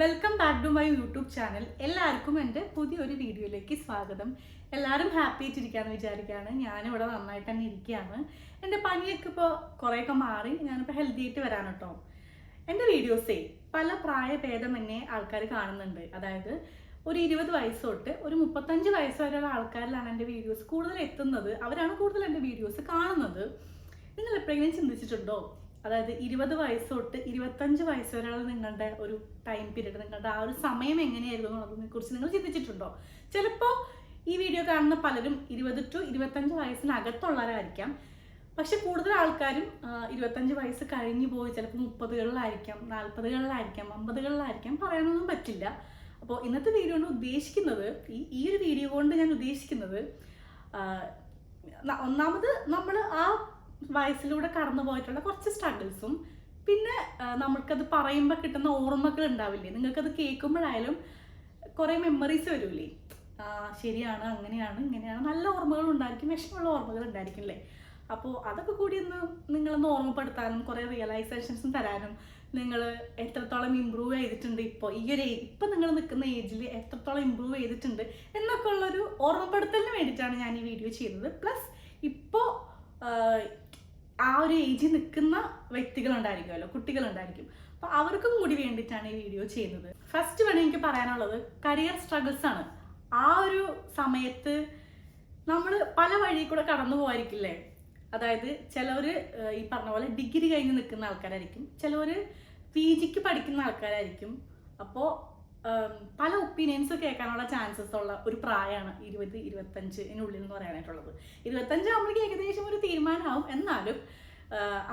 Welcome back to my YouTube channel എല്ലാവർക്കും എന്റെ പുതിയൊരു വീഡിയോയിലേക്ക് സ്വാഗതം. എല്ലാവരും ഹാപ്പി ആയിട്ടിരിക്കാന്ന് വിചാരിക്കുകയാണ്. ഞാനിവിടെ നന്നായിട്ട് തന്നെ ഇരിക്കുകയാണ്. എന്റെ പനിയൊക്കെ ഇപ്പോൾ കുറേയൊക്കെ മാറി. ഞാനിപ്പോൾ ഹെൽത്തി ആയിട്ട് വരാൻ കേട്ടോ എന്റെ വീഡിയോസേ പല പ്രായഭേദമന്യേ ആൾക്കാർ കാണുന്നുണ്ട്. അതായത് ഒരു ഇരുപത് വയസ്സ് തൊട്ട് ഒരു മുപ്പത്തഞ്ച് വയസ്സ് വരെയുള്ള ആൾക്കാരിലാണ് എന്റെ വീഡിയോസ് കൂടുതൽ എത്തുന്നത്. അവരാണ് കൂടുതൽ എന്റെ വീഡിയോസ് കാണുന്നത്. നിങ്ങൾ എപ്പോഴെങ്കിലും ചിന്തിച്ചിട്ടുണ്ടോ? അതായത് ഇരുപത് വയസ്സ് തൊട്ട് ഇരുപത്തഞ്ച് വയസ്സ് വരെയുള്ള നിങ്ങളുടെ ഒരു ടൈം പീരീഡ് നിങ്ങളുടെ ആ ഒരു സമയം എങ്ങനെയായിരുന്നു എന്നുള്ളതിനെ കുറിച്ച് നിങ്ങൾ ചിന്തിച്ചിട്ടുണ്ടോ? ചിലപ്പോൾ ഈ വീഡിയോ കാണുന്ന പലരും ഇരുപത് ടു ഇരുപത്തഞ്ച് വയസ്സിനകത്തുള്ളവരായിരിക്കാം. പക്ഷെ കൂടുതൽ ആൾക്കാരും ഇരുപത്തഞ്ച് വയസ്സ് കഴിഞ്ഞു പോയി ചിലപ്പോൾ മുപ്പതുകളിലായിരിക്കാം നാൽപ്പതുകളിലായിരിക്കാം അമ്പതുകളിലായിരിക്കാം പറയാനൊന്നും പറ്റില്ല. അപ്പോൾ ഇന്നത്തെ വീഡിയോ കൊണ്ട് ഉദ്ദേശിക്കുന്നത് ഈ ഈ ഒരു വീഡിയോ കൊണ്ട് ഞാൻ ഉദ്ദേശിക്കുന്നത് ഒന്നാമത് നമ്മൾ ആ വയസ്സിലൂടെ കടന്നു പോയിട്ടുള്ള കുറച്ച് സ്ട്രഗിൾസും പിന്നെ നമ്മൾക്കത് പറയുമ്പോൾ കിട്ടുന്ന ഓർമ്മകൾ ഉണ്ടാവില്ലേ? നിങ്ങൾക്കത് കേൾക്കുമ്പോഴായാലും കുറേ മെമ്മറീസ് വരൂലേ? ആ ശരിയാണ് അങ്ങനെയാണ് ഇങ്ങനെയാണ്. നല്ല ഓർമ്മകൾ ഉണ്ടായിരിക്കും വിഷമമുള്ള ഓർമ്മകൾ ഉണ്ടായിരിക്കും അല്ലേ? അപ്പോൾ അതൊക്കെ കൂടി ഒന്ന് നിങ്ങളൊന്ന് ഓർമ്മപ്പെടുത്താനും കുറേ റിയലൈസേഷൻസും തരാനും നിങ്ങൾ എത്രത്തോളം ഇമ്പ്രൂവ് ചെയ്തിട്ടുണ്ട് ഇപ്പോൾ ഈ ഒരു ഇപ്പം നിങ്ങൾ നിൽക്കുന്ന ഏജിൽ എത്രത്തോളം ഇമ്പ്രൂവ് ചെയ്തിട്ടുണ്ട് എന്നൊക്കെ ഉള്ളൊരു ഓർമ്മപ്പെടുത്തലിന് വേണ്ടിയിട്ടാണ് ഞാൻ ഈ വീഡിയോ ചെയ്യുന്നത്. പ്ലസ് ഇപ്പോൾ ആ ഒരു ഏജിൽ നിൽക്കുന്ന വ്യക്തികളുണ്ടായിരിക്കുമല്ലോ കുട്ടികളുണ്ടായിരിക്കും. അപ്പോൾ അവർക്കും കൂടി വേണ്ടിയിട്ടാണ് ഈ വീഡിയോ ചെയ്യുന്നത്. ഫസ്റ്റ് വേണം എനിക്ക് പറയാനുള്ളത് കരിയർ സ്ട്രഗിൾസ് ആണ്. ആ ഒരു സമയത്ത് നമ്മൾ പല വഴി കൂടെ കടന്നു പോകായിരിക്കില്ലേ അതായത് ചിലവർ ഈ പറഞ്ഞ പോലെ ഡിഗ്രി കഴിഞ്ഞ് നിൽക്കുന്ന ആൾക്കാരായിരിക്കും. ചിലവർ പി ജിക്ക് പഠിക്കുന്ന ആൾക്കാരായിരിക്കും. അപ്പോൾ പല ഒപ്പീനിയൻസ് കേൾക്കാനുള്ള ചാൻസസ് ഉള്ള ഒരു പ്രായമാണ് ഇരുപത് ഇരുപത്തഞ്ചിനുള്ളിൽ എന്ന് പറയാനായിട്ടുള്ളത്. ഇരുപത്തഞ്ച് ആകുമ്പോഴേക്കും ഏകദേശം ഒരു തീരുമാനമാവും. എന്നാലും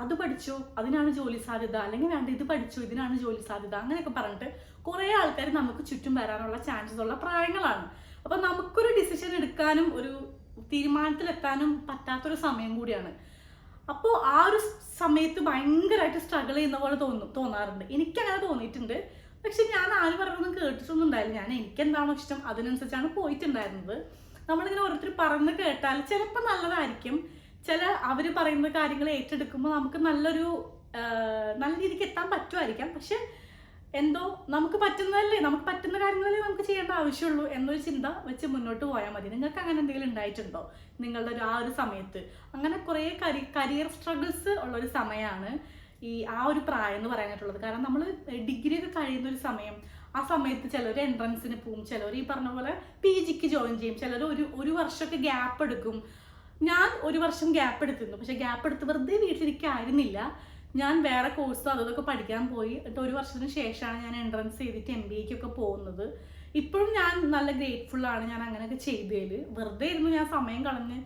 അത് പഠിച്ചോ അതിനാണ് ജോലി സാധ്യത. അല്ലെങ്കിൽ വേണ്ട ഇത് പഠിച്ചോ ഇതിനാണ് ജോലി സാധ്യത. അങ്ങനെയൊക്കെ പറഞ്ഞിട്ട് കുറേ ആൾക്കാർ നമുക്ക് ചുറ്റും വരാനുള്ള ചാൻസസ് ഉള്ള പ്രായങ്ങളാണ്. അപ്പം നമുക്കൊരു ഡിസിഷൻ എടുക്കാനും ഒരു തീരുമാനത്തിലെത്താനും പറ്റാത്തൊരു സമയം കൂടിയാണ്. അപ്പോൾ ആ ഒരു സമയത്ത് ഭയങ്കരമായിട്ട് സ്ട്രഗിൾ ചെയ്യുന്ന പോലെ തോന്നും തോന്നാറുണ്ട്. എനിക്കങ്ങനെ തോന്നിയിട്ടുണ്ട്. പക്ഷെ ഞാൻ ആര് പറഞ്ഞൊന്നും കേട്ടിട്ടൊന്നും ഉണ്ടായില്ല. ഞാൻ എനിക്ക് എന്താണോ ഇഷ്ടം അതിനനുസരിച്ചാണ് പോയിട്ടുണ്ടായിരുന്നത്. നമ്മളിങ്ങനെ ഓരോരുത്തർ പറഞ്ഞ് കേട്ടാൽ ചിലപ്പോൾ നല്ലതായിരിക്കും. ചില അവർ പറയുന്ന കാര്യങ്ങൾ ഏറ്റെടുക്കുമ്പോൾ നമുക്ക് നല്ലൊരു നല്ല രീതിക്ക് എത്താൻ പറ്റുമായിരിക്കാം. പക്ഷെ എന്തോ നമുക്ക് പറ്റുന്നതല്ലേ? നമുക്ക് പറ്റുന്ന കാര്യങ്ങളല്ലേ നമുക്ക് ചെയ്യേണ്ട ആവശ്യമുള്ളൂ എന്നൊരു ചിന്ത വെച്ച് മുന്നോട്ട് പോയാൽ മതി. നിങ്ങൾക്ക് അങ്ങനെ എന്തെങ്കിലും ഉണ്ടായിട്ടുണ്ടോ നിങ്ങളുടെ ഒരു ആ ഒരു സമയത്ത്? അങ്ങനെ കുറേ കരി കരിയർ സ്ട്രഗിൾസ് ഉള്ള ഒരു സമയമാണ്. ഈ ആ ഒരു പ്രായം എന്ന് പറയാനായിട്ടുള്ളത്. കാരണം നമ്മൾ ഡിഗ്രി ഒക്കെ കഴിയുന്ന ഒരു സമയം ആ സമയത്ത് ചിലർ എൻട്രൻസിന് പോവും. ചിലർ ഈ പറഞ്ഞ പോലെ പി ജിക്ക് ജോയിൻ ചെയ്യും. ചിലർ ഒരു ഒരു വർഷമൊക്കെ ഗ്യാപ്പ് എടുക്കും. ഞാൻ ഒരു വർഷം ഗ്യാപ്പ് എടുത്തിരുന്നു. പക്ഷെ ഗ്യാപ്പ് എടുത്ത് വെറുതെ വീട്ടിലിരിക്കായിരുന്നില്ല ഞാൻ വേറെ കോഴ്സോ അതൊക്കെ പഠിക്കാൻ പോയി. എന്നിട്ട് ഒരു വർഷത്തിന് ശേഷമാണ് ഞാൻ എൻട്രൻസ് ചെയ്തിട്ട് എം ബി എക്കൊക്കെ പോകുന്നത്. ഇപ്പോഴും ഞാൻ നല്ല ഗ്രേറ്റ്ഫുൾ ആണ് ഞാൻ അങ്ങനെയൊക്കെ ചെയ്തതിൽ വെറുതെ ഇരുന്ന് ഞാൻ സമയം കളഞ്ഞ്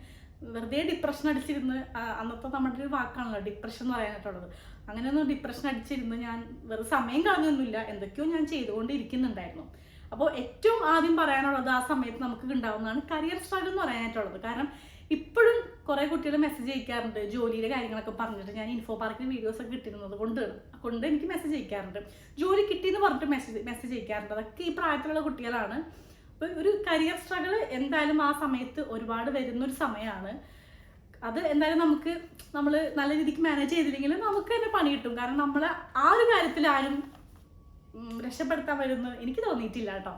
വെറുതെ ഡിപ്രഷൻ അടിച്ചിരുന്ന് അന്നത്തെ നമ്മുടെ ഒരു വാക്കാണല്ലോ ഡിപ്രഷൻ എന്ന് പറയാനായിട്ടുള്ളത്. അങ്ങനെയൊന്നും ഡിപ്രഷൻ അടിച്ചിരുന്നു. ഞാൻ വെറുതെ സമയം കളഞ്ഞൊന്നുമില്ല. എന്തൊക്കെയോ ഞാൻ ചെയ്തുകൊണ്ടിരിക്കുന്നുണ്ടായിരുന്നു. അപ്പോൾ ഏറ്റവും ആദ്യം പറയാനുള്ളത് ആ സമയത്ത് നമുക്ക് ഉണ്ടാവുന്നതാണ് കരിയർ സ്ട്രഗിൾ എന്ന് പറയാനായിട്ടുള്ളത്. കാരണം ഇപ്പോഴും കുറേ കുട്ടികൾ മെസ്സേജ് അയക്കാറുണ്ട്. ജോലിയുടെ കാര്യങ്ങളൊക്കെ പറഞ്ഞിട്ട് ഞാൻ ഇൻഫോ പാർക്കിന് വീഡിയോസ് ഒക്കെ കിട്ടിയിരുന്നത് കൊണ്ട് കൊണ്ട് എനിക്ക് മെസ്സേജ് അയക്കാറുണ്ട്. ജോലി കിട്ടിയെന്ന് പറഞ്ഞിട്ട് മെസ്സേജ് മെസ്സേജ് അയക്കാറുണ്ട്. അതൊക്കെ ഈ പ്രായത്തിലുള്ള കുട്ടികളാണ്. അപ്പോൾ ഒരു കരിയർ സ്ട്രഗിൾ എന്തായാലും ആ സമയത്ത് ഒരുപാട് വരുന്നൊരു സമയമാണ്. അത് എന്തായാലും നമുക്ക് നമ്മൾ നല്ല രീതിക്ക് മാനേജ് ചെയ്തില്ലെങ്കിൽ നമുക്ക് തന്നെ പണി കിട്ടും. കാരണം നമ്മൾ ആ ഒരു കാര്യത്തിൽ ആരും രക്ഷപ്പെടുത്താൻ വരുമെന്ന് എനിക്ക് തോന്നിയിട്ടില്ല കേട്ടോ.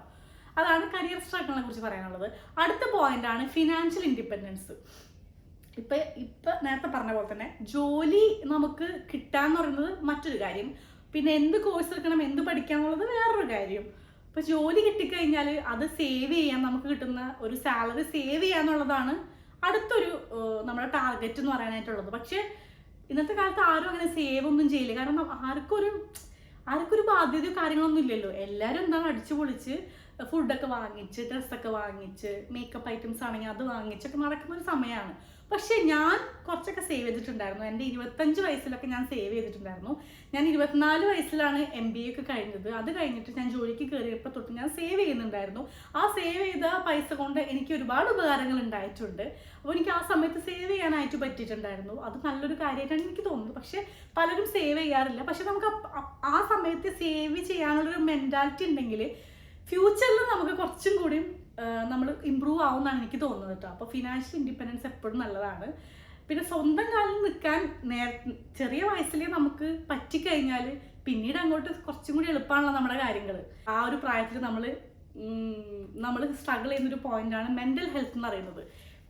അതാണ് കരിയർ സ്ട്രഗിളിനെ കുറിച്ച് പറയാനുള്ളത്. അടുത്ത പോയിന്റ് ആണ് ഫിനാൻഷ്യൽ ഇൻഡിപെൻഡൻസ് ഇപ്പൊ ഇപ്പൊ നേരത്തെ പറഞ്ഞ പോലെ തന്നെ ജോലി നമുക്ക് കിട്ടാന്ന് പറയുന്നത് മറ്റൊരു കാര്യം. പിന്നെ എന്ത് കോഴ്സ് എടുക്കണം എന്ത് പഠിക്കണം എന്നുള്ളത് വേറൊരു കാര്യം. ഇപ്പൊ ജോലി കിട്ടിക്കഴിഞ്ഞാൽ അത് സേവ് ചെയ്യാൻ നമുക്ക് കിട്ടുന്ന ഒരു സാലറി സേവ് ചെയ്യാന്നുള്ളതാണ് അടുത്തൊരു നമ്മുടെ ടാർഗറ്റ് എന്ന് പറയാനായിട്ടുള്ളത്. പക്ഷേ ഇന്നത്തെ കാലത്ത് ആരും അങ്ങനെ സേവ് ഒന്നും ചെയ്യില്ല. കാരണം ആർക്കൊരു ആർക്കൊരു ബാധ്യതയോ കാര്യങ്ങളൊന്നും ഇല്ലല്ലോ. എല്ലാവരും എന്താണ് അടിച്ചു പൊളിച്ച് ഫുഡൊക്കെ വാങ്ങിച്ച് ഡ്രസ്സൊക്കെ വാങ്ങിച്ച് മേക്കപ്പ് ഐറ്റംസ് ആണെങ്കിൽ അത് വാങ്ങിച്ചൊക്കെ നടക്കുന്ന ഒരു സമയമാണ്. പക്ഷേ ഞാൻ കുറച്ചൊക്കെ സേവ് ചെയ്തിട്ടുണ്ടായിരുന്നു. എന്റെ ഇരുപത്തഞ്ച് വയസ്സിലൊക്കെ ഞാൻ സേവ് ചെയ്തിട്ടുണ്ടായിരുന്നു. ഞാൻ ഇരുപത്തിനാല് വയസ്സിലാണ് എം ബി എ ഒക്കെ കഴിഞ്ഞത്. അത് കഴിഞ്ഞിട്ട് ഞാൻ ജോലിക്ക് കയറിയപ്പോൾ തൊട്ട് ഞാൻ സേവ് ചെയ്യുന്നുണ്ടായിരുന്നു. ആ സേവ് ചെയ്ത പൈസ കൊണ്ട് എനിക്ക് ഒരുപാട് ഉപകാരങ്ങൾ ഉണ്ടായിട്ടുണ്ട്. അപ്പോൾ എനിക്ക് ആ സമയത്ത് സേവ് ചെയ്യാനായിട്ട് പറ്റിയിട്ടുണ്ടായിരുന്നു. അത് നല്ലൊരു കാര്യമായിട്ടാണ് എനിക്ക് തോന്നുന്നത്. പക്ഷേ പലരും സേവ് ചെയ്യാറില്ല. പക്ഷെ നമുക്ക് ആ സമയത്ത് സേവ് ചെയ്യാനുള്ളൊരു മെന്റാലിറ്റി ഉണ്ടെങ്കിൽ ഫ്യൂച്ചറിൽ നമുക്ക് കുറച്ചും കൂടി നമ്മൾ ഇമ്പ്രൂവ് ആവുമെന്നാണ് എനിക്ക് തോന്നുന്നത് കേട്ടോ അപ്പോൾ ഫിനാൻഷ്യൽ ഇൻഡിപെൻഡൻസ് എപ്പോഴും നല്ലതാണ്. പിന്നെ സ്വന്തം കാലിൽ നിൽക്കാൻ നേര ചെറിയ വയസ്സിലേ നമുക്ക് പറ്റിക്കഴിഞ്ഞാൽ പിന്നീട് അങ്ങോട്ട് കുറച്ചും കൂടി എളുപ്പമാണല്ലോ നമ്മുടെ കാര്യങ്ങൾ ആ ഒരു പ്രായത്തിൽ നമ്മൾ നമ്മൾ സ്ട്രഗിൾ ചെയ്യുന്നൊരു പോയിന്റാണ് മെന്റൽ ഹെൽത്ത് എന്ന് പറയുന്നത്.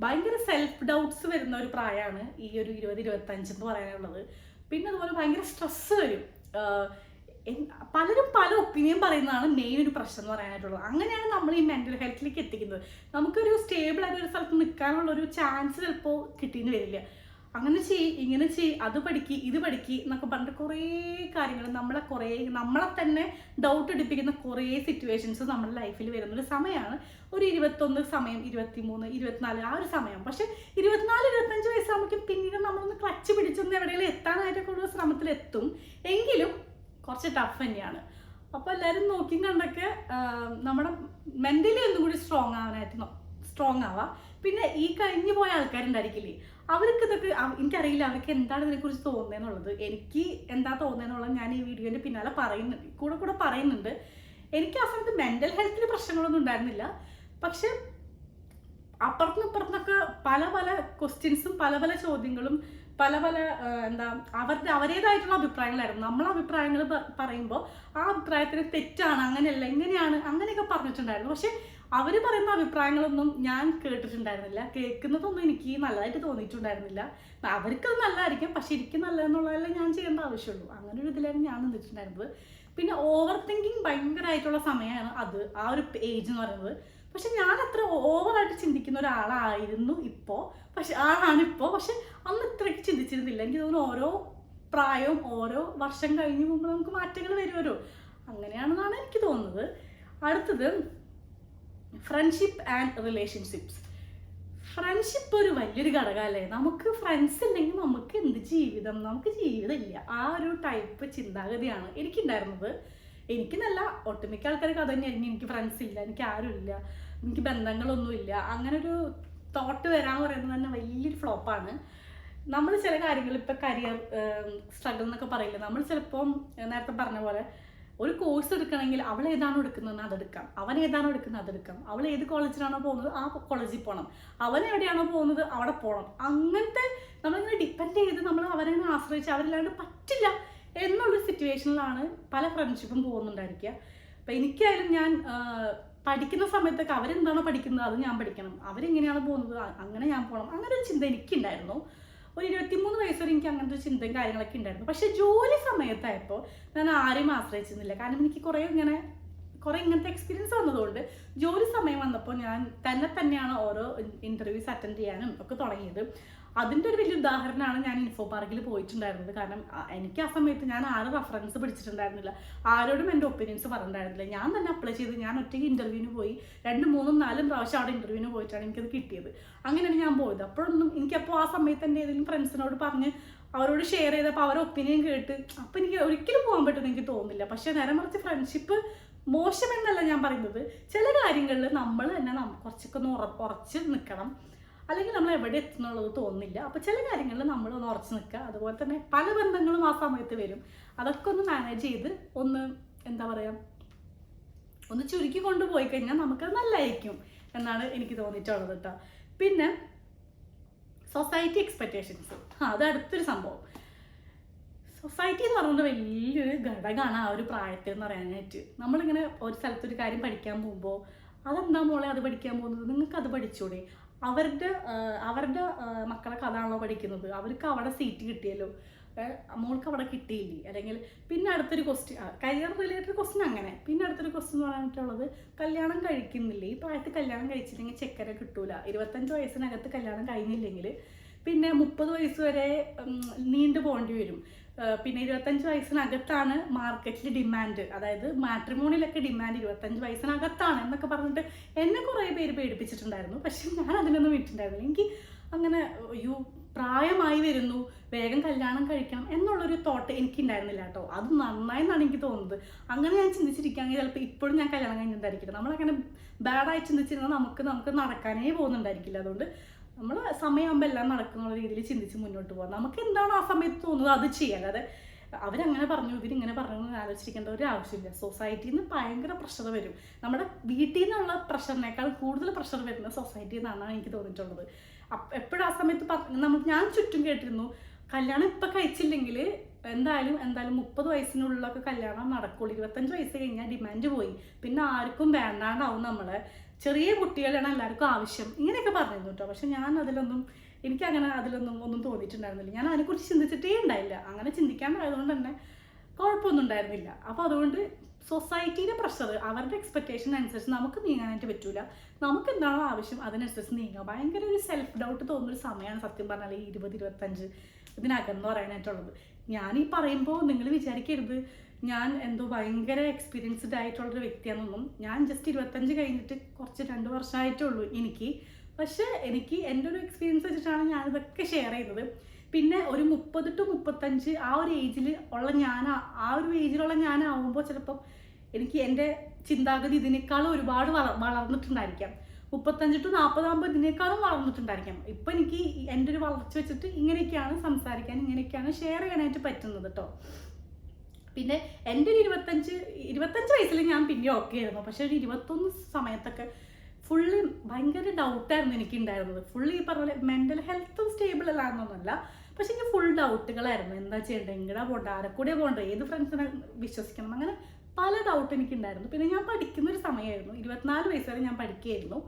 ഭയങ്കര സെൽഫ് ഡൗട്ട്സ് വരുന്ന ഒരു പ്രായമാണ് ഈ ഒരു ഇരുപത് ഇരുപത്തഞ്ച് എന്ന് പറയാനുള്ളത്. പിന്നെ അതുപോലെ ഭയങ്കര സ്ട്രെസ് വരും. പലരും പല ഒപ്പീനിയൻ പറയുന്നതാണ് മെയിൻ ഒരു പ്രശ്നം എന്ന് പറയാനായിട്ടുള്ളത്. അങ്ങനെയാണ് നമ്മൾ ഈ മെന്റൽ ഹെൽത്തിലേക്ക് എത്തിക്കുന്നത്. നമുക്കൊരു സ്റ്റേബിൾ ആയിട്ട് ഒരു സ്ഥലത്ത് നിൽക്കാനുള്ള ഒരു ചാൻസ് ചിലപ്പോൾ കിട്ടിയെന്ന് വരില്ല. അങ്ങനെ ചെയ് ഇങ്ങനെ ചെയ് അത് പഠിക്കി ഇത് പഠിക്കി എന്നൊക്കെ പറഞ്ഞിട്ട് കുറേ കാര്യങ്ങൾ നമ്മളെ കുറേ നമ്മളെ തന്നെ ഡൗട്ട് എടുപ്പിക്കുന്ന കുറേ സിറ്റുവേഷൻസ് നമ്മുടെ ലൈഫിൽ വരുന്നൊരു സമയമാണ്. ഒരു ഇരുപത്തൊന്ന് സമയം ഇരുപത്തിമൂന്ന് ഇരുപത്തിനാല് ആ ഒരു സമയം. പക്ഷേ ഇരുപത്തിനാല് ഇരുപത്തഞ്ച് വയസ്സാകുമ്പോഴേക്കും പിന്നീട് നമ്മളൊന്ന് ക്ലച്ച് പിടിച്ചൊന്ന് എവിടെയെങ്കിലും എത്താനായിട്ടൊക്കെ ഉള്ള എങ്കിലും കുറച്ച് ടഫ് തന്നെയാണ്. അപ്പോൾ എല്ലാവരും നോക്കി കണ്ടൊക്കെ നമ്മുടെ മെന്റലി ഒന്നും കൂടി സ്ട്രോങ് ആവാനായിട്ട് സ്ട്രോങ് ആവാം. പിന്നെ ഈ കഴിഞ്ഞു പോയ ആൾക്കാരുണ്ടായിരിക്കില്ലേ അവർക്ക് ഇതൊക്കെ എനിക്കറിയില്ല അവർക്ക് എന്താണ് ഇതിനെക്കുറിച്ച് തോന്നുന്നതെന്നുള്ളത് എനിക്ക് എന്താ തോന്നുന്നതെന്നുള്ളത് ഞാൻ ഈ വീഡിയോന്റെ പിന്നാലെ പറയുന്നുണ്ട് കൂടെ കൂടെ പറയുന്നുണ്ട്. എനിക്ക് ആ സമയത്ത് മെന്റൽ ഹെൽത്തിന് പ്രശ്നങ്ങളൊന്നും ഉണ്ടായിരുന്നില്ല. പക്ഷെ അപ്പുറത്തും ഇപ്പുറത്തുനിന്നൊക്കെ പല പല ക്വസ്റ്റ്യൻസും പല പല ചോദ്യങ്ങളും പല പല എന്താ അവരുടെ അവരേതായിട്ടുള്ള അഭിപ്രായങ്ങളായിരുന്നു. നമ്മളെ അഭിപ്രായങ്ങൾ പറയുമ്പോൾ ആ അഭിപ്രായത്തിന് തെറ്റാണ് അങ്ങനെയല്ല എങ്ങനെയാണ് അങ്ങനെയൊക്കെ പറഞ്ഞിട്ടുണ്ടായിരുന്നു. പക്ഷെ അവർ പറയുന്ന അഭിപ്രായങ്ങളൊന്നും ഞാൻ കേട്ടിട്ടുണ്ടായിരുന്നില്ല. കേൾക്കുന്നതൊന്നും എനിക്ക് നല്ലതായിട്ട് തോന്നിയിട്ടുണ്ടായിരുന്നില്ല. അവർക്കത് നല്ലതായിരിക്കും പക്ഷെ എനിക്ക് നല്ലതെന്നുള്ളതല്ലേ ഞാൻ ചെയ്യേണ്ട ആവശ്യമുള്ളൂ. അങ്ങനെ ഒരു ഇതിലാണ് ഞാൻ നിന്നിട്ടുണ്ടായിരുന്നത്. പിന്നെ ഓവർ തിങ്കിങ് ഭയങ്കരമായിട്ടുള്ള സമയമാണ് അത്. ആ ഒരു ഏജ് എന്ന് പറയുന്നത്. പക്ഷെ ഞാൻ അത്ര ഓവറായിട്ട് ചിന്തിക്കുന്ന ഒരാളായിരുന്നു ഇപ്പോൾ. പക്ഷെ ആളാണ് ഇപ്പോൾ പക്ഷെ അന്ന് ഇത്രയ്ക്ക് ചിന്തിച്ചിരുന്നില്ല. എനിക്ക് തോന്നുന്നു ഓരോ പ്രായവും ഓരോ വർഷം കഴിഞ്ഞ് മുമ്പ് നമുക്ക് മാറ്റങ്ങൾ വരുമല്ലോ. അങ്ങനെയാണെന്നാണ് എനിക്ക് തോന്നുന്നത്. അടുത്തത് ഫ്രണ്ട്ഷിപ്പ് ആൻഡ് റിലേഷൻഷിപ്സ് ഫ്രണ്ട്ഷിപ്പ് ഒരു വലിയൊരു ഘടകമല്ലേ? നമുക്ക് ഫ്രണ്ട്സ് ഉണ്ടെങ്കിൽ നമുക്ക് എന്ത് ജീവിതം? നമുക്ക് ജീവിതമില്ല. ആ ഒരു ടൈപ്പ് ചിന്താഗതിയാണ് എനിക്കുണ്ടായിരുന്നത്. എനിക്ക് നല്ല ഒട്ടുമിക്ക ആൾക്കാർക്ക് അത് തന്നെയായിരുന്നു എനിക്ക് ഫ്രണ്ട്സ് ഇല്ല എനിക്ക് ആരുമില്ല എനിക്ക് ബന്ധങ്ങളൊന്നുമില്ല അങ്ങനെ ഒരു തോട്ട് വരാൻ പറയുന്നത് തന്നെ വലിയൊരു ഫ്ലോപ്പാണ് നമ്മൾ ചില കാര്യങ്ങൾ ഇപ്പം കരിയർ സ്ട്രഗിൾ എന്നൊക്കെ പറയില്ല? നമ്മൾ ചിലപ്പം നേരത്തെ പറഞ്ഞ പോലെ ഒരു കോഴ്സ് എടുക്കണമെങ്കിൽ അവൾ ഏതാണോ എടുക്കുന്നത് അതെടുക്കാം അവൻ ഏതാണോ എടുക്കുന്നത് അതെടുക്കാം അവൾ ഏത് കോളേജിലാണോ പോകുന്നത് ആ കോളേജിൽ പോകണം അവൻ എവിടെയാണോ പോകുന്നത് അവിടെ പോകണം അങ്ങനത്തെ നമ്മളിങ്ങനെ ഡിപ്പെൻഡ് ചെയ്ത് നമ്മൾ അവരെ ആശ്രയിച്ച് അവരില്ലാണ്ട് പറ്റില്ല. എന്നുള്ളൊരു സിറ്റുവേഷനിലാണ് പല ഫ്രണ്ട്ഷിപ്പും പോകുന്നുണ്ടായിരിക്കുക. അപ്പം എനിക്കായാലും ഞാൻ പഠിക്കുന്ന സമയത്തൊക്കെ അവരെന്താണോ പഠിക്കുന്നത് അത് ഞാൻ പഠിക്കണം. അവരെങ്ങനെയാണ് പോകുന്നത് അങ്ങനെ ഞാൻ പോകണം അങ്ങനെ ഒരു ചിന്ത എനിക്കുണ്ടായിരുന്നു. ഒരു ഇരുപത്തിമൂന്ന് വയസ്സ് വരെ എനിക്ക് അങ്ങനത്തെ ചിന്തയും കാര്യങ്ങളൊക്കെ ഉണ്ടായിരുന്നു. പക്ഷേ ജോലി സമയത്തായപ്പോൾ ഞാൻ ആരെയും ആശ്രയിച്ചിരുന്നില്ല. കാരണം എനിക്ക് കുറേ ഇങ്ങനെ കുറേ ഇങ്ങനത്തെ എക്സ്പീരിയൻസ് വന്നതുകൊണ്ട് ജോലി സമയം വന്നപ്പോൾ ഞാൻ തന്നെ തന്നെയാണ് ഓരോ ഇന്റർവ്യൂസ് അറ്റൻഡ് ചെയ്യാനും ഒക്കെ തുടങ്ങിയത്. അതിന്റെ ഒരു വലിയ ഉദാഹരണമാണ് ഞാൻ ഇൻഫോ പാർക്കിൽ പോയിട്ടുണ്ടായിരുന്നത്. കാരണം എനിക്ക് ആ സമയത്ത് ഞാൻ ആരും റെഫറൻസ് പിടിച്ചിട്ടുണ്ടായിരുന്നില്ല. ആരോടും എന്റെ ഒപ്പീനിയൻസ് പറഞ്ഞിട്ടുണ്ടായിരുന്നില്ല. ഞാൻ തന്നെ അപ്ലൈ ചെയ്ത് ഞാൻ ഒറ്റയ്ക്ക് ഇന്റർവ്യൂവിന് പോയി. രണ്ട് മൂന്നും നാലും പ്രാവശ്യം അവിടെ ഇന്റർവ്യൂവിന് പോയിട്ടാണ് എനിക്കത് കിട്ടിയത്. അങ്ങനെയാണ് ഞാൻ പോയത്. അപ്പോഴൊന്നും എനിക്കപ്പോൾ ആ സമയത്ത് എന്റെ ഏതെങ്കിലും ഫ്രണ്ട്സിനോട് പറഞ്ഞ് അവരോട് ഷെയർ ചെയ്തപ്പോൾ അവരുടെ ഒപ്പീനിയൻ കേട്ട് അപ്പം എനിക്ക് ഒരിക്കലും പോകാൻ പറ്റുമെന്ന് എനിക്ക് തോന്നുന്നില്ല. പക്ഷേ നേരെ മറിച്ച് ഫ്രണ്ട്ഷിപ്പ് മോശമെന്നല്ല ഞാൻ പറയുന്നത്. ചില കാര്യങ്ങളിൽ നമ്മൾ തന്നെ കുറച്ചൊക്കെ ഒന്ന് ഉറ ഉറച്ച് നിൽക്കണം അല്ലെങ്കിൽ നമ്മൾ എവിടെ എത്തുന്നുള്ളത് തോന്നില്ല അപ്പോൾ ചില കാര്യങ്ങളിൽ നമ്മൾ ഒന്ന് ഉറച്ച് നിൽക്കുക. അതുപോലെ തന്നെ പല ബന്ധങ്ങളും ആ സമയത്ത് വരും. അതൊക്കെ ഒന്ന് മാനേജ് ചെയ്ത് ഒന്ന് എന്താ പറയുക ഒന്ന് ചുരുക്കി കൊണ്ടുപോയി കഴിഞ്ഞാൽ നമുക്കത് നല്ലതായിരിക്കും എന്നാണ് എനിക്ക് തോന്നിയിട്ടുള്ളത് കേട്ടോ. പിന്നെ സൊസൈറ്റി എക്സ്പെക്റ്റേഷൻസ് അത് അടുത്തൊരു സംഭവം. സൊസൈറ്റി എന്ന് പറയുന്നത് വലിയൊരു ഘടകമാണ് ആ ഒരു പ്രായത്തിൽ എന്ന് പറയാനായിട്ട്. നമ്മളിങ്ങനെ ഒരു സ്ഥലത്തൊരു കാര്യം പഠിക്കാൻ പോകുമ്പോൾ അതെന്താ മോളെ അത് പഠിക്കാൻ പോകുന്നത്? നിങ്ങൾക്ക് അത് പഠിച്ചൂടെ? അവരുടെ അവരുടെ മക്കളെ മക്കളൊക്കെ പഠിക്കുന്നത്? അവർക്ക് അവിടെ സീറ്റ് കിട്ടിയല്ലോ. മോൾക്ക് അവിടെ കിട്ടിയില്ലേ? അല്ലെങ്കിൽ പിന്നെ അടുത്തൊരു ക്വസ്റ്റ്യൻ കരിയർ റിലേറ്റഡ് ക്വസ്റ്റ്യൻ അങ്ങനെ. പിന്നെ അടുത്തൊരു ക്വസ്റ്റ്യൻ എന്ന് പറഞ്ഞിട്ടുള്ളത് കല്യാണം കഴിക്കുന്നില്ലേ? ഈ പ്രായത്തിൽ കല്യാണം കഴിച്ചില്ലെങ്കിൽ ചെക്കര കിട്ടൂല. ഇരുപത്തഞ്ച് വയസ്സിനകത്ത് കല്യാണം കഴിഞ്ഞില്ലെങ്കിൽ പിന്നെ മുപ്പത് വയസ്സ് വരെ നീണ്ടു പോകേണ്ടി വരും. പിന്നെ ഇരുപത്തഞ്ച് വയസ്സിനകത്താണ് മാർക്കറ്റിൽ ഡിമാൻഡ് അതായത് മാട്രിമോണിയിലൊക്കെ ഡിമാൻഡ് ഇരുപത്തഞ്ച് വയസ്സിനകത്താണ് എന്നൊക്കെ പറഞ്ഞിട്ട് എന്നെ കുറേ പേര് പേടിപ്പിച്ചിട്ടുണ്ടായിരുന്നു. പക്ഷെ ഞാൻ അതിനൊന്നും വിട്ടിട്ടുണ്ടായിരുന്നില്ല. എനിക്ക് അങ്ങനെ അയ്യോ പ്രായമായി വരുന്നു വേഗം കല്യാണം കഴിക്കണം എന്നുള്ളൊരു തോട്ട് എനിക്കുണ്ടായിരുന്നില്ല കേട്ടോ. അത് നന്നായി എന്നാണ് എനിക്ക് തോന്നുന്നത്. അങ്ങനെ ഞാൻ ചിന്തിച്ചിരിക്കുകയാണെങ്കിൽ ചിലപ്പോൾ ഇപ്പോഴും ഞാൻ കല്യാണം കഴിഞ്ഞിട്ടുണ്ടായിരിക്കില്ല. നമ്മളങ്ങനെ ബാഡായി ചിന്തിച്ചിരുന്നാൽ നമുക്ക് നമുക്ക് നടക്കാനേ പോകുന്നുണ്ടായിരിക്കില്ല. അതുകൊണ്ട് നമ്മൾ സമയമാകുമ്പോൾ എല്ലാം നടക്കുന്ന രീതിയിൽ ചിന്തിച്ച് മുന്നോട്ട് പോകാം നമുക്ക് എന്താണോ ആ സമയത്ത് തോന്നുന്നത് അത് ചെയ്യാൻ. അല്ലാതെ അവരങ്ങനെ പറഞ്ഞു ഇവരിങ്ങനെ പറഞ്ഞു എന്ന് ആലോചിക്കേണ്ട ഒരു ആവശ്യമില്ല. സൊസൈറ്റിയിൽ നിന്ന് ഭയങ്കര പ്രഷർ വരും. നമ്മുടെ വീട്ടിൽ നിന്നുള്ള പ്രഷറിനേക്കാൾ കൂടുതൽ പ്രഷർ വരുന്ന സൊസൈറ്റിയിൽ നിന്നാണ് എനിക്ക് തോന്നിയിട്ടുള്ളത്. എപ്പോഴും ആ സമയത്ത് നമ്മൾ ഞാൻ ചുറ്റും കേട്ടിരുന്നു കല്യാണം ഇപ്പം കഴിച്ചില്ലെങ്കിൽ എന്തായാലും എന്തായാലും മുപ്പത് വയസ്സിനുള്ളിലൊക്കെ കല്യാണം നടക്കുള്ളൂ. ഇരുപത്തഞ്ച് വയസ്സ് കഴിഞ്ഞാൽ ഡിമാൻഡ് പോയി. പിന്നെ ആർക്കും വേണ്ടാണ്ടാവും നമ്മളെ. ചെറിയ കുട്ടികളാണ് എല്ലാവർക്കും ആവശ്യം. ഇങ്ങനെയൊക്കെ പറഞ്ഞിരുന്നു കേട്ടോ. പക്ഷെ ഞാൻ അതിലൊന്നും എനിക്ക് അങ്ങനെ അതിലൊന്നും ഒന്നും തോന്നിയിട്ടുണ്ടായിരുന്നില്ല. ഞാൻ അതിനെക്കുറിച്ച് ചിന്തിച്ചിട്ടേ ഉണ്ടായില്ല. അങ്ങനെ ചിന്തിക്കാണ്ടായതുകൊണ്ട് തന്നെ കുഴപ്പമൊന്നും ഉണ്ടായിരുന്നില്ല. അപ്പോൾ അതുകൊണ്ട് സൊസൈറ്റിയുടെ പ്രഷർ അവരുടെ എക്സ്പെക്റ്റേഷൻ അനുസരിച്ച് നമുക്ക് നീങ്ങാനായിട്ട് പറ്റൂല. നമുക്ക് എന്താണോ ആവശ്യം അതിനനുസരിച്ച് നീങ്ങുക ഭയങ്കര ഒരു സെൽഫ് ഡൗട്ട് തോന്നുന്ന ഒരു സമയമാണ് സത്യം പറഞ്ഞാൽ ഈ ഇരുപത് ഇരുപത്തഞ്ച് ഇതിനകം എന്ന് പറയാനായിട്ടുള്ളത്. ഞാൻ ഈ പറയുമ്പോൾ നിങ്ങൾ വിചാരിക്കരുത്. ഞാൻ എന്തോ ഭയങ്കര എക്സ്പീരിയൻസ്ഡ് ആയിട്ടുള്ളൊരു വ്യക്തിയാണെന്നൊന്നും ഞാൻ ജസ്റ്റ് ഇരുപത്തഞ്ച് കഴിഞ്ഞിട്ട് കുറച്ച് രണ്ട് വർഷമായിട്ടേ ഉള്ളൂ എനിക്ക്. പക്ഷേ എനിക്ക് എന്റെ ഒരു എക്സ്പീരിയൻസ് വെച്ചിട്ടാണ് ഞാനിതൊക്കെ ഷെയർ ചെയ്തത്. പിന്നെ ഒരു മുപ്പത് ടു മുപ്പത്തഞ്ച് ആ ഒരു ഏജിൽ ഉള്ള ഞാൻ ആ ഒരു ഏജിലുള്ള ഞാനാവുമ്പോൾ ചിലപ്പം എനിക്ക് എന്റെ ചിന്താഗതി ഇതിനേക്കാളും ഒരുപാട് വള വളർന്നിട്ടുണ്ടായിരിക്കാം. മുപ്പത്തഞ്ച് ടു നാൽപ്പതാകുമ്പോൾ ഇതിനേക്കാളും വളർന്നിട്ടുണ്ടായിരിക്കാം. ഇപ്പം എനിക്ക് എന്റെ ഒരു വളർച്ച വെച്ചിട്ട് ഇങ്ങനെയൊക്കെയാണ് സംസാരിക്കാൻ ഇങ്ങനെയൊക്കെയാണ് ഷെയർ ചെയ്യാനായിട്ട് പറ്റുന്നത് കേട്ടോ പിന്നെ എന്റെ ഒരു ഇരുപത്തഞ്ച് ഇരുപത്തഞ്ച് വയസ്സിൽ ഞാൻ പിന്നെ ഓക്കെ ആയിരുന്നു. പക്ഷെ ഒരു ഇരുപത്തൊന്ന് സമയത്തൊക്കെ ഫുള്ളി ഭയങ്കര ഡൗട്ടായിരുന്നു എനിക്ക് ഉണ്ടായിരുന്നത് ഫുള്ളി ഈ പറഞ്ഞ പോലെ മെന്റൽ ഹെൽത്തും സ്റ്റേബിൾ അല്ലാന്നൊന്നുമല്ല. പക്ഷെ എനിക്ക് ഫുൾ ഡൗട്ടുകളായിരുന്നു എന്താ ചെയ്യേണ്ടത്? എങ്ങടാ പോകണ്ട ആരെക്കൂടെ പോകണ്ട ഏത് ഫ്രണ്ട്സിനെ വിശ്വസിക്കണം? അങ്ങനെ പല ഡൗട്ട് എനിക്കുണ്ടായിരുന്നു. പിന്നെ ഞാൻ പഠിക്കുന്ന ഒരു സമയമായിരുന്നു. ഇരുപത്തിനാല് വയസ്സ് വരെ ഞാൻ പഠിക്കുകയായിരുന്നു.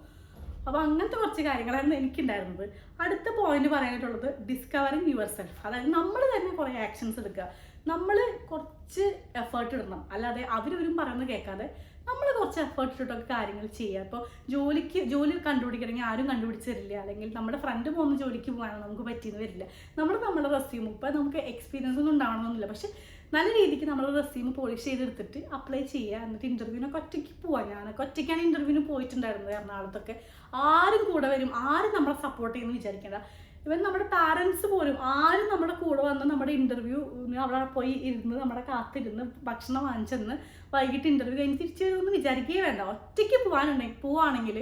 അപ്പോൾ അങ്ങനത്തെ കുറച്ച് കാര്യങ്ങളായിരുന്നു എനിക്കുണ്ടായിരുന്നത്. അടുത്ത പോയിന്റ് പറയാനായിട്ടുള്ളത് ഡിസ്കവറിങ് യുവർ സെൽഫ് അതായത് നമ്മൾ തന്നെ കുറേ ആക്ഷൻസ് എടുക്കുക. നമ്മൾ കുറച്ച് എഫേർട്ട് ഇടണം. അല്ലാതെ അവരവരും പറയുന്നത് കേൾക്കാതെ നമ്മൾ കുറച്ച് എഫേർട്ട് ഇട്ടിട്ടൊക്കെ കാര്യങ്ങൾ ചെയ്യുക. ഇപ്പോൾ ജോലിക്ക് ജോലി കണ്ടുപിടിക്കണമെങ്കിൽ ആരും കണ്ടുപിടിച്ച് തരില്ല. അല്ലെങ്കിൽ നമ്മുടെ ഫ്രണ്ട് പോകുന്ന ജോലിക്ക് പോകാനോ നമുക്ക് പറ്റിയെന്ന് വരില്ല. നമ്മൾ നമ്മുടെ റെസ്യൂം ഇപ്പോൾ നമുക്ക് എക്സ്പീരിയൻസ് ഒന്നും ഉണ്ടാവണമെന്നില്ല. പക്ഷെ നല്ല രീതിക്ക് നമ്മൾ റെസ്യൂം പോളിഷ് ചെയ്തെടുത്തിട്ട് അപ്ലൈ ചെയ്യുക. എന്നിട്ട് ഇന്റർവ്യൂവിനൊക്കെ ഒറ്റയ്ക്ക് പോവാം. ഞാനൊക്കെ ഒറ്റയ്ക്കാണ് ഇന്റർവ്യൂവിന് പോയിട്ടുണ്ടായിരുന്നത് എറണാകുളത്തൊക്കെ. ആരും കൂടെ വരും. ആരും നമ്മളെ സപ്പോർട്ട് ചെയ്യുമെന്ന് വിചാരിക്കേണ്ട. ഇവൻ നമ്മുടെ പാരൻസ് പോലും ആരും നമ്മുടെ കൂടെ വന്ന് നമ്മുടെ ഇന്റർവ്യൂ അവിടെ പോയി ഇരുന്ന് നമ്മുടെ കാത്തിരുന്ന് ഭക്ഷണം വാങ്ങിച്ചെന്ന് വൈകിട്ട് ഇന്റർവ്യൂ കഴിഞ്ഞ് തിരിച്ചു വരുമെന്ന് വിചാരിക്കുകയേ വേണ്ട. ഒറ്റയ്ക്ക് പോകാനുണ്ടെങ്കിൽ പോവാണെങ്കിൽ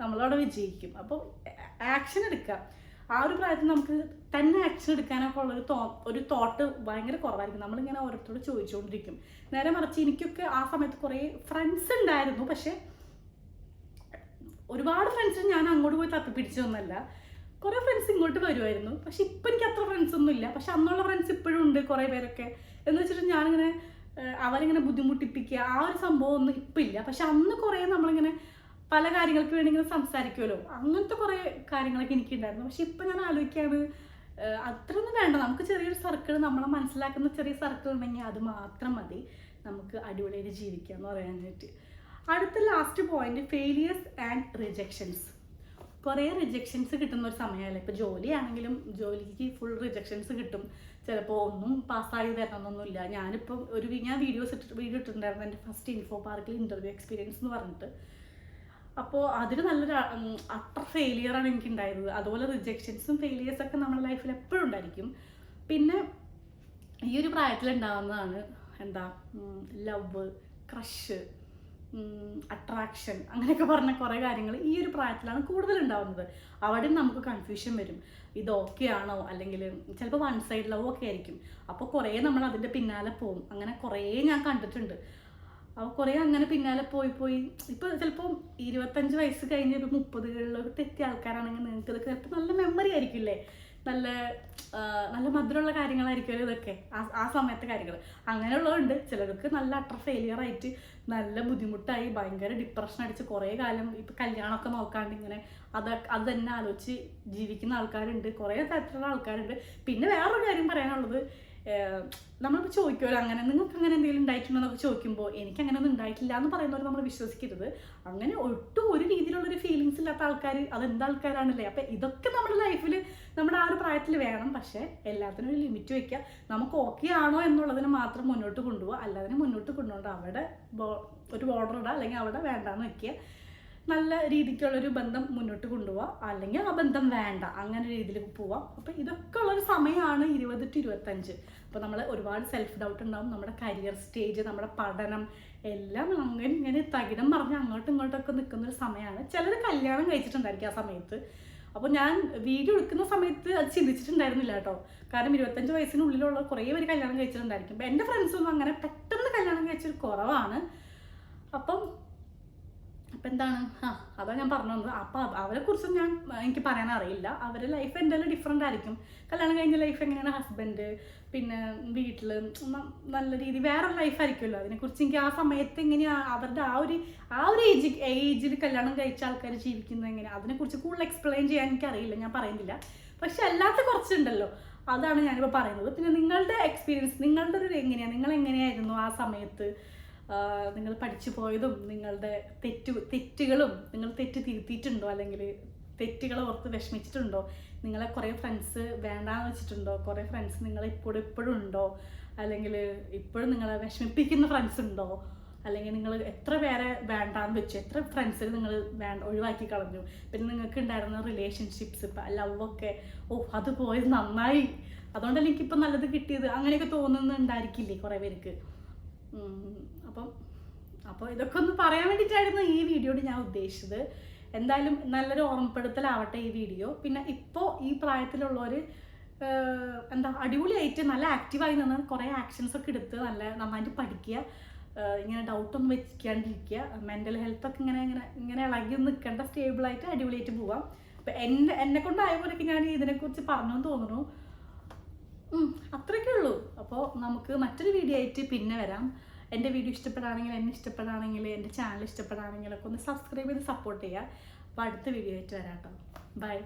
നമ്മളവിടെ വിജയിക്കും. അപ്പോൾ ആക്ഷൻ എടുക്കുക. ആ ഒരു പ്രായത്തിൽ നമുക്ക് തന്നെ ആക്ഷൻ എടുക്കാനൊക്കെ ഉള്ളൊരു തോ ഒരു തോട്ട് ഭയങ്കര കുറവായിരിക്കും. നമ്മളിങ്ങനെ ഓരോരുത്തരോട് ചോദിച്ചുകൊണ്ടിരിക്കും. നേരെ മറിച്ച് എനിക്കൊക്കെ ആ സമയത്ത് കുറേ ഫ്രണ്ട്സ് ഉണ്ടായിരുന്നു. പക്ഷേ ഒരുപാട് ഫ്രണ്ട്സ് ഞാൻ അങ്ങോട്ട് പോയി തപ്പിപ്പിടിച്ചതൊന്നുമല്ല കുറേ ഫ്രണ്ട്സ് ഇങ്ങോട്ട് വരുമായിരുന്നു പക്ഷെ ഇപ്പം എനിക്ക് അത്ര ഫ്രണ്ട്സ് ഒന്നും ഇല്ല. പക്ഷെ അന്നുള്ള ഫ്രണ്ട്സ് ഇപ്പോഴും ഉണ്ട് കുറേ പേരൊക്കെ. എന്ന് വെച്ചിട്ട് ഞാനിങ്ങനെ അവരിങ്ങനെ ബുദ്ധിമുട്ടിപ്പിക്കുക. ആ ഒരു സംഭവം ഒന്നും ഇപ്പം ഇല്ല. പക്ഷെ അന്ന് കുറേ നമ്മളിങ്ങനെ പല കാര്യങ്ങൾക്ക് വേണ്ടി ഇങ്ങനെ സംസാരിക്കുമല്ലോ അങ്ങനത്തെ കുറേ കാര്യങ്ങളൊക്കെ എനിക്കുണ്ടായിരുന്നു. പക്ഷെ ഇപ്പം ഞാൻ ആലോചിക്കുകയാണ് അത്രയൊന്നും വേണ്ട. നമുക്ക് ചെറിയൊരു സർക്കിൾ നമ്മളെ മനസ്സിലാക്കുന്ന ചെറിയ സർക്കിൾ ഉണ്ടെങ്കിൽ അത് മാത്രം മതി. നമുക്ക് അടിപൊളിയായിട്ട് ജീവിക്കുക എന്ന് പറയാനായിട്ട്. അടുത്ത last point failures and rejections കുറേ റിജക്ഷൻസ് കിട്ടുന്ന ഒരു സമയമല്ലേ ഇപ്പോൾ ജോലിയാണെങ്കിലും ജോലിക്ക് ഫുൾ റിജക്ഷൻസ് കിട്ടും. ചിലപ്പോൾ ഒന്നും പാസ്സായി തരണമെന്നൊന്നുമില്ല ഞാനിപ്പോൾ ഒരു ഞാൻ വീഡിയോസ് ഇട്ടിട്ട് വീഡിയോ ഇട്ടിട്ടുണ്ടായിരുന്നു എന്റെ ഫസ്റ്റ് ഇൻഫോ പാർക്കിൽ ഇന്റർവ്യൂ എക്സ്പീരിയൻസ് എന്ന് പറഞ്ഞിട്ട്. അപ്പോൾ അതിന് നല്ലൊരു അത്ര ഫെയിലിയറാണ് എനിക്ക് ഉണ്ടായിരുന്നത് അതുപോലെ റിജക്ഷൻസും ഫെയിലിയേഴ്സും ഒക്കെ നമ്മുടെ ലൈഫിൽ എപ്പോഴും ഉണ്ടായിരിക്കും. പിന്നെ ഈ ഒരു പ്രായത്തിൽ ഉണ്ടാവുന്നതാണ് എന്താ ലവ് ക്രഷ് അട്രാക്ഷൻ അങ്ങനെയൊക്കെ പറഞ്ഞ കുറേ കാര്യങ്ങൾ ഈ ഒരു പ്രായത്തിലാണ് കൂടുതൽ ഉണ്ടാവുന്നത് അവിടെ നമുക്ക് കൺഫ്യൂഷൻ വരും. ഇത് ഓക്കെ ആണോ? അല്ലെങ്കിൽ ചിലപ്പോൾ വൺ സൈഡ് ലവ് ഒക്കെ ആയിരിക്കും. അപ്പോൾ കുറേ നമ്മൾ അതിന്റെ പിന്നാലെ പോകും. അങ്ങനെ കുറേ ഞാൻ കണ്ടിട്ടുണ്ട്. അപ്പോൾ കുറേ അങ്ങനെ പിന്നാലെ പോയി പോയി. ഇപ്പോൾ ചിലപ്പോൾ ഇരുപത്തഞ്ച് വയസ്സ് കഴിഞ്ഞ് ഒരു മുപ്പതുകളിലൊക്കെ തെറ്റിയ ആൾക്കാരാണെങ്കിൽ നിങ്ങൾക്ക് ഇതൊക്കെ ചിലപ്പോൾ നല്ല മെമ്മറി ആയിരിക്കില്ലേ? നല്ല നല്ല മധുരമുള്ള കാര്യങ്ങളായിരിക്കുമല്ലോ ഇതൊക്കെ. ആ ആ സമയത്തെ കാര്യങ്ങൾ അങ്ങനെയുള്ളതുണ്ട് ചിലർക്ക് നല്ല അത്ര ഫെയിലിയർ ആയിട്ട് നല്ല ബുദ്ധിമുട്ടായി ഭയങ്കര ഡിപ്രഷൻ അടിച്ച് കുറേ കാലം ഇപ്പം കല്യാണമൊക്കെ നോക്കാണ്ട് ഇങ്ങനെ അത് അത് തന്നെ ആലോചിച്ച് ജീവിക്കുന്ന ആൾക്കാരുണ്ട്. കുറേ തരത്തിലുള്ള ആൾക്കാരുണ്ട്. പിന്നെ വേറൊരു കാര്യം പറയാനുള്ളത് നമ്മളിപ്പോൾ ചോദിക്കുമല്ലോ അങ്ങനെ നിങ്ങൾക്ക് അങ്ങനെ എന്തെങ്കിലും ഉണ്ടായിട്ടുണ്ടോ എന്നൊക്കെ ചോദിക്കുമ്പോൾ എനിക്ക് അങ്ങനെ ഒന്നും ഉണ്ടായിട്ടില്ല എന്ന് പറയുന്നവർ നമ്മൾ വിശ്വസിക്കരുത്. അങ്ങനെ ഒട്ടും ഒരു രീതിയിലുള്ളൊരു ഫീലിങ്സ് ഇല്ലാത്ത ആൾക്കാർ അതെന്താ ആൾക്കാരാണല്ലേ? അപ്പം ഇതൊക്കെ നമ്മുടെ ലൈഫിൽ നമ്മുടെ ആ ഒരു പ്രായത്തിൽ വേണം പക്ഷേ എല്ലാത്തിനും ഒരു ലിമിറ്റ് വെക്കുക നമുക്ക് ഓക്കെ ആണോ എന്നുള്ളതിന് മാത്രം മുന്നോട്ട് കൊണ്ടുപോകുക അല്ലാതിന് മുന്നോട്ട് കൊണ്ടുപോകണ്ട. അവിടെ ഒരു ബോർഡർ ഇടുക അല്ലെങ്കിൽ അവിടെ വേണ്ടാന്ന് വെക്കുക നല്ല രീതിക്കുള്ളൊരു ബന്ധം മുന്നോട്ട് കൊണ്ടുപോവുക അല്ലെങ്കിൽ ആ ബന്ധം വേണ്ട അങ്ങനെ രീതിയിൽ പോവാം. അപ്പോൾ ഇതൊക്കെ ഉള്ളൊരു സമയമാണ് ഇരുപത് ടു ഇരുപത്തഞ്ച്. അപ്പോൾ നമ്മൾ ഒരുപാട് സെൽഫ് ഡൗട്ട് ഉണ്ടാവും. നമ്മുടെ കരിയർ സ്റ്റേജ് നമ്മുടെ പഠനം എല്ലാം അങ്ങനെ ഇങ്ങനെ തകിടം പറഞ്ഞ് അങ്ങോട്ടും നിൽക്കുന്ന ഒരു സമയമാണ് ചിലർ കല്യാണം കഴിച്ചിട്ടുണ്ടായിരിക്കും ആ സമയത്ത്. അപ്പോൾ ഞാൻ വീഡിയോ എടുക്കുന്ന സമയത്ത് അത് ചിന്തിച്ചിട്ടുണ്ടായിരുന്നില്ല കേട്ടോ. കാരണം ഇരുപത്തഞ്ച് വയസ്സിനുള്ളിലുള്ള കുറേ പേര് കല്യാണം കഴിച്ചിട്ടുണ്ടായിരിക്കും. അപ്പോൾ എന്റെ ഫ്രണ്ട്സൊന്നും അങ്ങനെ പെട്ടെന്ന് കല്യാണം കഴിച്ചൊരു കുറവാണ്. അപ്പം അപ്പം എന്താണ് ആ അതാ ഞാൻ പറഞ്ഞു തന്നത് അപ്പം അവരെ കുറിച്ച് ഞാൻ എനിക്ക് പറയാൻ അറിയില്ല. അവരെ ലൈഫ് എന്തായാലും ഡിഫറെന്റ് ആയിരിക്കും. കല്യാണം കഴിഞ്ഞ ലൈഫ് എങ്ങനെയാണ് ഹസ്ബൻഡ് പിന്നെ വീട്ടിൽ നല്ല രീതി വേറെ ലൈഫായിരിക്കുമല്ലോ അതിനെക്കുറിച്ച് എനിക്ക് ആ സമയത്ത് എങ്ങനെയാണ് അവരുടെ ആ ഒരു ആ ഒരു ഏജ് ഏജിൽ കല്യാണം കഴിച്ച ആൾക്കാർ ജീവിക്കുന്നത് എങ്ങനെയാണ് അതിനെക്കുറിച്ച് കൂടുതൽ എക്സ്പ്ലെയിൻ ചെയ്യാൻ എനിക്ക് ഞാൻ പറയുന്നില്ല. പക്ഷെ അല്ലാത്ത കുറച്ചുണ്ടല്ലോ. അതാണ് ഞാനിപ്പോൾ പറയുന്നത്. പിന്നെ നിങ്ങളുടെ എക്സ്പീരിയൻസ് നിങ്ങളുടെ ഒരു എങ്ങനെയാണ് നിങ്ങൾ എങ്ങനെയായിരുന്നു ആ സമയത്ത്? നിങ്ങൾ പഠിച്ചു പോയതും നിങ്ങളുടെ തെറ്റ് തെറ്റുകളും നിങ്ങൾ തെറ്റ് തിരുത്തിയിട്ടുണ്ടോ? അല്ലെങ്കിൽ തെറ്റുകൾ ഓർത്ത് വിഷമിച്ചിട്ടുണ്ടോ? നിങ്ങളെ കുറേ ഫ്രണ്ട്സ് വേണ്ടാന്ന് വെച്ചിട്ടുണ്ടോ? കുറേ ഫ്രണ്ട്സ് നിങ്ങളെ ഇപ്പോഴും ഇപ്പോഴും ഉണ്ടോ? അല്ലെങ്കിൽ ഇപ്പോഴും നിങ്ങളെ വിഷമിപ്പിക്കുന്ന ഫ്രണ്ട്സ് ഉണ്ടോ? അല്ലെങ്കിൽ നിങ്ങൾ എത്ര പേരെ വേണ്ടാന്ന് വെച്ചു? എത്ര ഫ്രണ്ട്സ് നിങ്ങൾ വേണ്ട ഒഴിവാക്കി കളഞ്ഞു? പിന്നെ നിങ്ങൾക്ക് ഉണ്ടായിരുന്ന റിലേഷൻഷിപ്സ് ഇപ്പം ലവൊക്കെ ഓ അത് പോയത് നന്നായി. അതുകൊണ്ടല്ലേ എനിക്കിപ്പോൾ നല്ലത് കിട്ടിയത്? അങ്ങനെയൊക്കെ തോന്നുന്നുണ്ടായിരിക്കില്ലേ കുറേ പേർക്ക്? അപ്പം അപ്പോൾ ഇതൊക്കെ ഒന്ന് പറയാൻ വേണ്ടിയിട്ടായിരുന്നു ഈ വീഡിയോട് ഞാൻ ഉദ്ദേശിച്ചത്. എന്തായാലും നല്ലൊരു ഓർമ്മപ്പെടുത്തലാവട്ടെ ഈ വീഡിയോ. പിന്നെ ഇപ്പോൾ ഈ പ്രായത്തിലുള്ളവർ എന്താ അടിപൊളിയായിട്ട് നല്ല ആക്റ്റീവായി നിന്ന് കുറേ ആക്ഷൻസ് ഒക്കെ എടുത്ത് നല്ല നന്നായിട്ട് പഠിക്കുക ഇങ്ങനെ ഡൗട്ടൊന്നും വെക്കാണ്ടിരിക്കുക മെന്റൽ ഹെൽത്തൊക്കെ ഇങ്ങനെ ഇങ്ങനെ ഇങ്ങനെ ഇളകി നിൽക്കേണ്ട സ്റ്റേബിളായിട്ട് അടിപൊളിയായിട്ട് പോവാം. അപ്പം എന്നെ എന്നെ കൊണ്ടായ പോലെയൊക്കെ ഞാൻ ഇതിനെക്കുറിച്ച് പറഞ്ഞു തോന്നുന്നു. അത്രയൊക്കെ ഉള്ളൂ. അപ്പോൾ നമുക്ക് മറ്റൊരു വീഡിയോ ആയിട്ട് പിന്നെ വരാം. എന്റെ വീഡിയോ ഇഷ്ടപ്പെടുകയാണെങ്കിൽ എന്നെ ഇഷ്ടപ്പെടുകയാണെങ്കിൽ എന്റെ ചാനൽ ഇഷ്ടപ്പെടുകയാണെങ്കിലൊക്കെ ഒന്ന് സബ്സ്ക്രൈബ് ചെയ്ത് സപ്പോർട്ട് ചെയ്യുക. അപ്പോൾ അടുത്ത വീഡിയോ ആയിട്ട് വരാം കേട്ടോ. ബൈ